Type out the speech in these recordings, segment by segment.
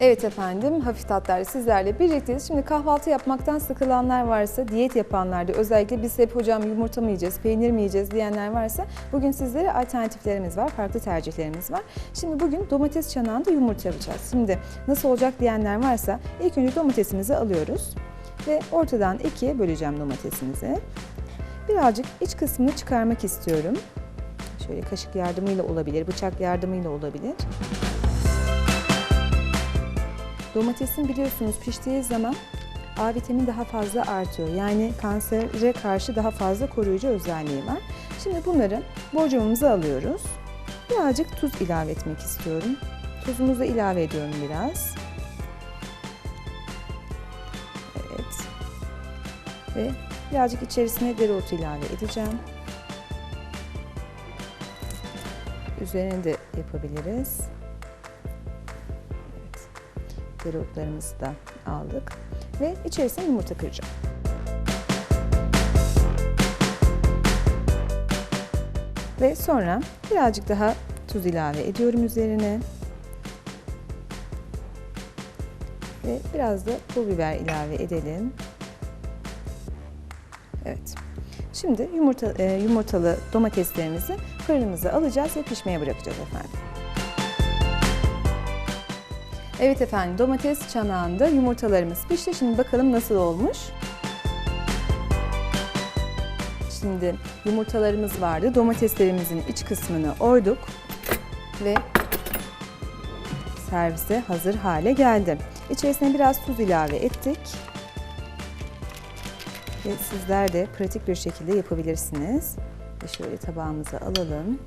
Evet efendim, hafif tatlar sizlerle birlikteyiz. Şimdi kahvaltı yapmaktan sıkılanlar varsa, diyet yapanlar da özellikle biz hep hocam yumurta mı yiyeceğiz, peynir mi yiyeceğiz diyenler varsa bugün sizlere alternatiflerimiz var, farklı tercihlerimiz var. Şimdi bugün domates çanağında yumurta yapacağız. Şimdi nasıl olacak diyenler varsa ilk önce domatesimizi alıyoruz ve ortadan ikiye böleceğim domatesimizi. Birazcık iç kısmını çıkarmak istiyorum. Şöyle kaşık yardımıyla olabilir, bıçak yardımıyla olabilir. Domatesin biliyorsunuz piştiği zaman A vitamini daha fazla artıyor. Yani kansere karşı daha fazla koruyucu özelliği var. Şimdi bunları borcamımıza alıyoruz. Birazcık tuz ilave etmek istiyorum. Tuzumuzu ilave ediyorum biraz. Evet. Ve birazcık içerisine dereotu ilave edeceğim. Üzerine de yapabiliriz. Dereotlarımızı da aldık. Ve içerisine yumurta kıracağım. Ve sonra birazcık daha tuz ilave ediyorum üzerine. Ve biraz da pul biber ilave edelim. Evet. Şimdi yumurta, e, yumurtalı domateslerimizi fırınımıza alacağız ve pişmeye bırakacağız efendim. Evet efendim domates çanağında yumurtalarımız pişti. Şimdi bakalım nasıl olmuş. Şimdi yumurtalarımız vardı. Domateslerimizin iç kısmını oyduk ve servise hazır hale geldi. İçerisine biraz tuz ilave ettik. Ve sizler de pratik bir şekilde yapabilirsiniz. Ve şöyle tabağımıza alalım.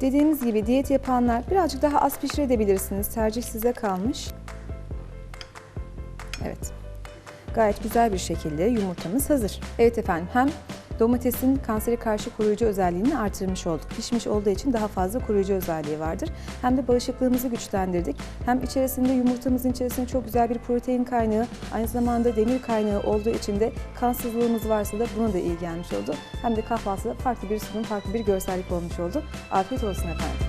Dediğimiz gibi diyet yapanlar birazcık daha az pişirebilirsiniz. Tercih size kalmış. Evet. Gayet güzel bir şekilde yumurtamız hazır. Evet efendim hem domatesin kansere karşı koruyucu özelliğini artırmış olduk. Pişmiş olduğu için daha fazla koruyucu özelliği vardır. Hem de bağışıklığımızı güçlendirdik. Hem içerisinde yumurtamızın içerisinde çok güzel bir protein kaynağı, aynı zamanda demir kaynağı olduğu için de kansızlığımız varsa da buna da iyi gelmiş oldu. Hem de kahvaltıda farklı bir sunum, farklı bir görsellik olmuş oldu. Afiyet olsun efendim.